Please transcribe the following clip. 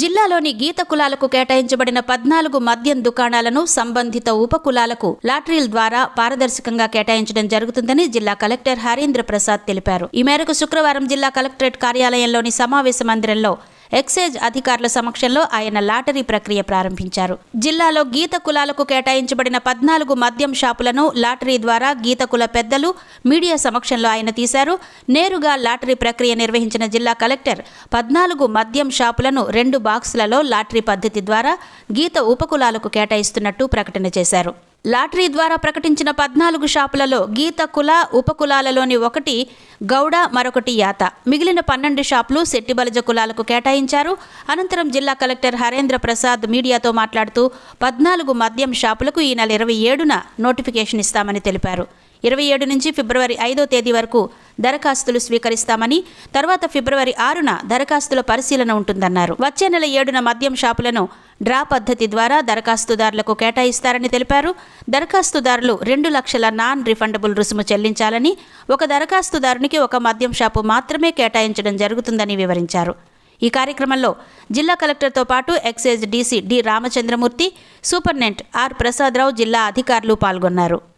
జిల్లాలోని గీత కులాలకు కేటాయించబడిన పద్నాలుగు మద్యం దుకాణాలను సంబంధిత ఉపకులాలకు లాటరీల ద్వారా పారదర్శకంగా కేటాయించడం జరుగుతుందని జిల్లా కలెక్టర్ హరీంద్ర ప్రసాద్ తెలిపారు. ఈ మేరకు శుక్రవారం జిల్లా కలెక్టరేట్ కార్యాలయంలోని సమావేశ మందిరంలో ఎక్సైజ్ అధికారుల సమక్షంలో ఆయన లాటరీ ప్రక్రియ ప్రారంభించారు. జిల్లాలో గీత కులాలకు కేటాయించబడిన పద్నాలుగు మద్యం షాపులను లాటరీ ద్వారా గీత కుల పెద్దలు మీడియా సమక్షంలో ఆయన తీశారు. నేరుగా లాటరీ ప్రక్రియ నిర్వహించిన జిల్లా కలెక్టర్ పద్నాలుగు మద్యం షాపులను రెండు బాక్సులలో లాటరీ పద్ధతి ద్వారా గీత ఉపకులాలకు కేటాయిస్తున్నట్టు ప్రకటన చేశారు. లాటరీ ద్వారా ప్రకటించిన పద్నాలుగు షాపులలో గీత కుల ఉపకులాలలోని ఒకటి గౌడ మరొకటి యాత. మిగిలిన పన్నెండు షాపులు శెట్టిబలజ కులాలకు కేటాయించారు. అనంతరం జిల్లా కలెక్టర్ హరేంద్ర ప్రసాద్ మీడియాతో మాట్లాడుతూ పద్నాలుగు మద్యం షాపులకు ఈ నెల ఇరవై ఏడున నోటిఫికేషన్ ఇస్తామని తెలిపారు. ఇరవై ఏడు నుంచి ఫిబ్రవరి ఐదో తేదీ వరకు దరఖాస్తులు స్వీకరిస్తామని తర్వాత ఫిబ్రవరి ఆరున దరఖాస్తుల పరిశీలన ఉంటుందన్నారు. వచ్చే నెల ఏడున మద్యం షాపులను డ్రా పద్ధతి ద్వారా దరఖాస్తుదారులకు కేటాయిస్తారని తెలిపారు. దరఖాస్తుదారులు రెండు లక్షల నాన్ రిఫండబుల్ రుసుము చెల్లించాలని ఒక దరఖాస్తుదారునికి ఒక మద్యం షాపు మాత్రమే కేటాయించడం జరుగుతుందని వివరించారు. ఈ కార్యక్రమంలో జిల్లా కలెక్టర్తో పాటు excise DC D Ramachandramurthy superintendent R Prasadarao జిల్లా అధికారులు పాల్గొన్నారు.